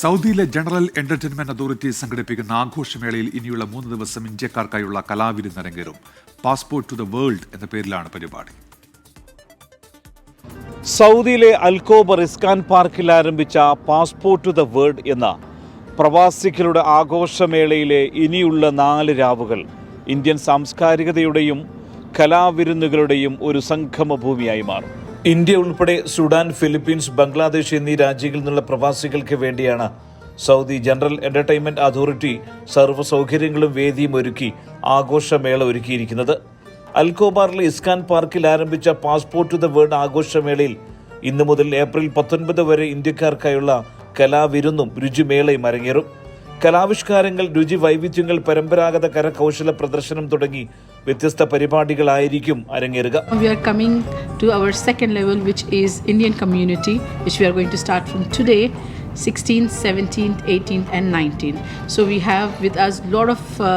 സൗദിയിലെ general entertainment authority സംഘടിപ്പിക്കുന്ന ആഘോഷമേളയിൽ ഇനിയുള്ള മൂന്ന് ദിവസം ഇന്ത്യക്കാർക്കായുള്ള കലാവിരുന്ന് അരങ്ങേറും. പാസ്പോർട്ട് ടു ദ വേൾഡ് എന്ന പേരിലാണ് പരിപാടി. സൗദിയിലെ അൽകോബർ ഇസ്കാൻ പാർക്കിൽ ആരംഭിച്ച പാസ്പോർട്ട് ടു ദ വേൾഡ് എന്ന പ്രവാസികളുടെ ആഘോഷമേളയിലെ ഇനിയുള്ള നാല് രാവുകൾ ഇന്ത്യൻ സാംസ്കാരികതയുടെയും കലാവിരുന്നുകളുടെയും ഒരു സംഗമ ഭൂമിയായി മാറും. ഇന്ത്യ ഉൾപ്പെടെ സുഡാൻ ഫിലിപ്പീൻസ് ബംഗ്ലാദേശ് എന്നീ രാജ്യങ്ങളിൽ നിന്നുള്ള പ്രവാസികൾക്ക് വേണ്ടിയാണ് സൗദി ജനറൽ എന്റർടൈൻമെന്റ് അതോറിറ്റി സർവ സൗകര്യങ്ങളും വേദിയും ഒരുക്കി ആഘോഷമേള ഒരുക്കിയിരിക്കുന്നത്. അൽക്കോബാറിലെ ഇസ്കാൻ പാർക്കിൽ ആരംഭിച്ച പാസ്പോർട്ട് ടു ദ വേൾഡ് ആഘോഷമേളയിൽ ഇന്നു മുതൽ ഏപ്രിൽ പത്തൊൻപത് വരെ ഇന്ത്യക്കാർക്കായുള്ള കലാവിരുന്നും രുചിമേളയും അരങ്ങേറും. കലാവിഷ്കാരങ്ങൾ രുചി വൈവിധ്യങ്ങൾ പരമ്പരാഗത കരകൗശല പ്രദർശനം തുടങ്ങി വ്യത്യസ്ത പരിപാടികളായിരിക്കും അരങ്ങേറുക We are coming to our second level, which is Indian community, which we are going to start from today, 16th, 17th, 18th, and 19th. So we have with us a lot of uh,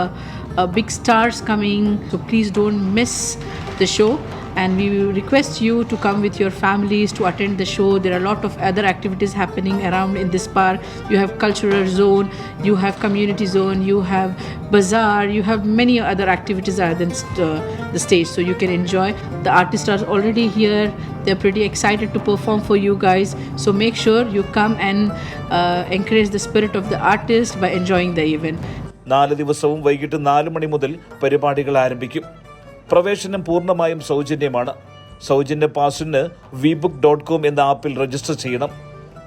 uh, big stars coming. So please don't miss the show. And we will request you to come with your families to attend the show. There are a lot of other activities happening around in this park. You have cultural zone, you have community zone, you have bazaar, you have many other activities other than st- uh, the stage. So you can enjoy. The artists are already here. They're pretty excited to perform for you guys. So make sure you come and uh, encourage the spirit of the artist by enjoying the event. നാല് ദിവസവും വൈകിട്ട് നാല് മണി മുതൽ പരിപാടികൾ ആരംഭിക്കും പ്രവേശനം പൂർണമായും സൗജന്യമാണ്. സൗജന്യ പാസിന് വിബുക്ക് ഡോട്ട് കോം എന്ന ആപ്പിൽ രജിസ്റ്റർ ചെയ്യണം.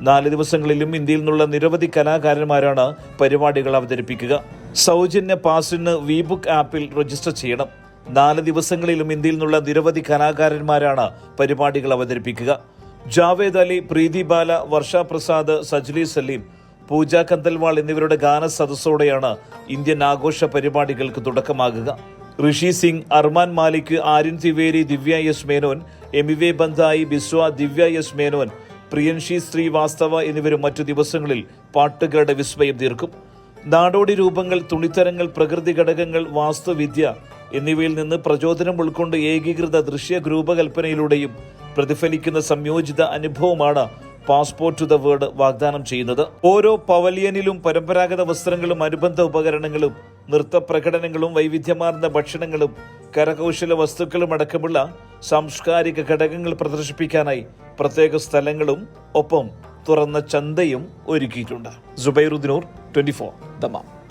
നാല് ദിവസങ്ങളിലും ഇന്ത്യയിൽ നിന്നുള്ള നിരവധി കലാകാരന്മാരാണ് പരിപാടികൾ അവതരിപ്പിക്കുക. സൗജന്യ പാസിന് വിബുക്ക് ആപ്പിൽ രജിസ്റ്റർ ചെയ്യണം. നാല് ദിവസങ്ങളിലും ഇന്ത്യയിൽ നിന്നുള്ള നിരവധി കലാകാരന്മാരാണ് പരിപാടികൾ അവതരിപ്പിക്കുക. ജാവേദ് അലി പ്രീതി ബാല വർഷ പ്രസാദ് സജ്ലി സലീം പൂജ കന്തൽവാൾ എന്നിവരുടെ ഗാന സദസ്സോടെയാണ് ഇന്ത്യൻ ആഘോഷ പരിപാടികൾക്ക് തുടക്കമാകുക. Rishi Singh Armaan Malik Aryan Tiwari Divya S Menon M Emiway Bantai Biswa Divya S Menon Priyanshi Srivastava എന്നിവരും മറ്റു ദിവസങ്ങളിൽ പാട്ടുകാരുടെ വിസ്മയം തീർക്കും. നാടോടി രൂപങ്ങൾ തുണിത്തരങ്ങൾ പ്രകൃതി ഘടകങ്ങൾ വാസ്തുവിദ്യ എന്നിവയിൽ നിന്ന് പ്രചോദനം ഉൾക്കൊണ്ട് ഏകീകൃത ദൃശ്യ രൂപകൽപ്പനയിലൂടെയും പ്രതിഫലിക്കുന്ന സംയോജിത അനുഭവമാണ് പാസ്പോർട്ട് ടു ദ വേൾഡ് വാഗ്ദാനം ചെയ്യുന്നത്. ഓരോ പവലിയനിലും പരമ്പരാഗത വസ്ത്രങ്ങളും അനുബന്ധ ഉപകരണങ്ങളും നൃത്ത പ്രകടനങ്ങളും വൈവിധ്യമാർന്ന ഭക്ഷണങ്ങളും കരകൗശല വസ്തുക്കളും അടക്കമുള്ള സാംസ്കാരിക ഘടകങ്ങൾ പ്രദർശിപ്പിക്കാനായി പ്രത്യേക സ്ഥലങ്ങളും ഒപ്പം തുറന്ന ചന്തയും ഒരുക്കിയിട്ടുണ്ട്. സുബൈറുദ്ദീനൂർ ട്വന്റി ഫോർ ദമാം.